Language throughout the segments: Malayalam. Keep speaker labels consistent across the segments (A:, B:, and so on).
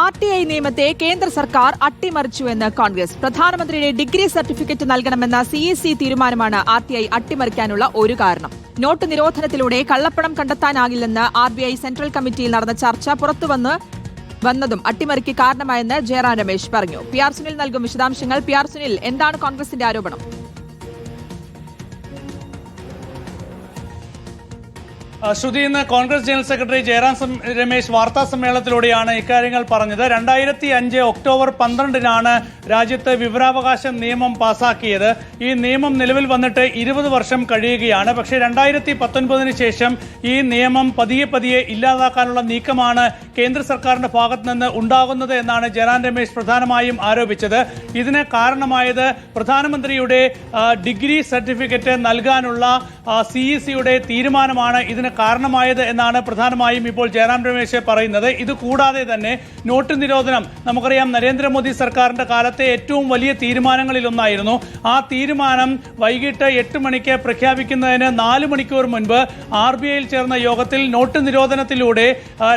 A: ആർ ടി ഐ നിയമത്തെ കേന്ദ്ര സർക്കാർ അട്ടിമറിച്ചുവെന്ന് കോൺഗ്രസ്. പ്രധാനമന്ത്രിയുടെ ഡിഗ്രി സർട്ടിഫിക്കറ്റ് നൽകണമെന്ന സി എസ് സി തീരുമാനമാണ് ആർ ടി ഐ അട്ടിമറിക്കാനുള്ള ഒരു കാരണം. നോട്ട് നിരോധനത്തിലൂടെ കള്ളപ്പണം കണ്ടെത്താനാകില്ലെന്ന് ആർ ബി ഐ സെൻട്രൽ കമ്മിറ്റിയിൽ നടന്ന ചർച്ച പുറത്തുവന്ന് വന്നതും അട്ടിമറിക്ക് കാരണമായെന്ന് ജയറാം രമേശ് പറഞ്ഞു. പി ആർ സുനിൽ നൽകും വിശദാംശങ്ങൾ. പി ആർ സുനിൽ എന്താണ് കോൺഗ്രസിന്റെ ആരോപണം?
B: ശ്രുതി ഇന്ന് കോൺഗ്രസ് ജനറൽ സെക്രട്ടറി ജയറാം രമേശ് വാർത്താ സമ്മേളനത്തിലൂടെയാണ് ഇക്കാര്യങ്ങൾ പറഞ്ഞത്. രണ്ടായിരത്തി അഞ്ച് ഒക്ടോബർ പന്ത്രണ്ടിനാണ് രാജ്യത്ത് വിവരാവകാശ നിയമം പാസാക്കിയത്. ഈ നിയമം നിലവിൽ വന്നിട്ട് ഇരുപത് വർഷം കഴിയുകയാണ്. പക്ഷേ രണ്ടായിരത്തി പത്തൊൻപതിന് ശേഷം ഈ നിയമം പതിയെ പതിയെ ഇല്ലാതാക്കാനുള്ള നീക്കമാണ് കേന്ദ്ര സർക്കാരിന്റെ ഭാഗത്തു നിന്ന് ഉണ്ടാകുന്നത് എന്നാണ് ജയറാം രമേശ് പ്രധാനമായും ആരോപിച്ചത്. ഇതിന് കാരണമായത് പ്രധാനമന്ത്രിയുടെ ഡിഗ്രി സർട്ടിഫിക്കറ്റ് നൽകാനുള്ള സി തീരുമാനമാണ്. ഇതിന് കാരണമായത് എന്നാണ് പ്രധാനമായും ഇപ്പോൾ ജയറാം രമേശ് പറയുന്നത്. ഇത് കൂടാതെ തന്നെ നോട്ട് നിരോധനം നമുക്കറിയാം നരേന്ദ്രമോദി സർക്കാരിന്റെ കാലത്തെ ഏറ്റവും വലിയ തീരുമാനങ്ങളിലൊന്നായിരുന്നു. ആ തീരുമാനം വൈകിട്ട് എട്ട് മണിക്ക് പ്രഖ്യാപിക്കുന്നതിന് നാല് മണിക്കൂർ മുൻപ് ആർ ബി ഐയിൽ ചേർന്ന യോഗത്തിൽ നോട്ട് നിരോധനത്തിലൂടെ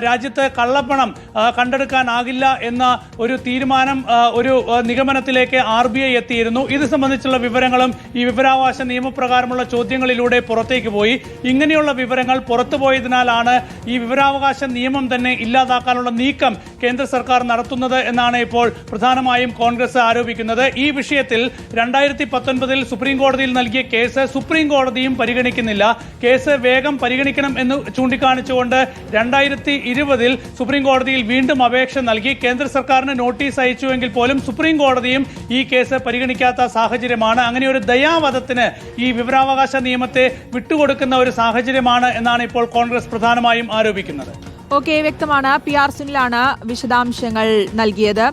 B: രാജ്യത്ത് കള്ളപ്പണം കണ്ടെടുക്കാനാകില്ല എന്ന ഒരു തീരുമാനം ഒരു നിഗമനത്തിലേക്ക് ആർ ബി ഐ എത്തിയിരുന്നു. ഇത് സംബന്ധിച്ചുള്ള വിവരങ്ങളും ഈ വിവരാവകാശ നിയമപ്രകാരമുള്ള ചോദ്യങ്ങളിലൂടെ പുറത്തേക്ക് പോയി. ഇങ്ങനെയുള്ള വിവരങ്ങൾ പുറത്തുപോയതിനാലാണ് ഈ വിവരാവകാശ നിയമം തന്നെ ഇല്ലാതാക്കാനുള്ള നീക്കം കേന്ദ്ര സർക്കാർ നടത്തുന്നത് എന്നാണ് ഇപ്പോൾ പ്രധാനമായും കോൺഗ്രസ് ആരോപിക്കുന്നത്. ഈ വിഷയത്തിൽ രണ്ടായിരത്തി പത്തൊൻപതിൽ സുപ്രീം കോടതിയിൽ നൽകിയ കേസ് സുപ്രീം കോടതിയും പരിഗണിക്കുന്നില്ല. കേസ് വേഗം പരിഗണിക്കണം എന്ന് ചൂണ്ടിക്കാണിച്ചുകൊണ്ട് രണ്ടായിരത്തി ഇരുപതിൽ സുപ്രീം കോടതിയിൽ വീണ്ടും അപേക്ഷ നൽകി. കേന്ദ്ര സർക്കാരിന് നോട്ടീസ് അയച്ചുവെങ്കിൽ പോലും സുപ്രീം കോടതിയും ഈ കേസ് പരിഗണിക്കാത്ത സാഹചര്യമാണ്. അങ്ങനെ ഒരു ദയാവധത്തിന് ഈ വിവരാവകാശ നിയമത്തെ വിട്ടുകൊടുക്കുന്ന ഒരു സാഹചര്യമാണ് എന്നാണ് ഇപ്പോൾ കോൺഗ്രസ് പ്രധാനമായും ആരോപിക്കുന്നത്.
A: ഓക്കെ വ്യക്തമാണ്. പി ആർ സുനിലാണ് വിശദാംശങ്ങൾ നൽകിയത്.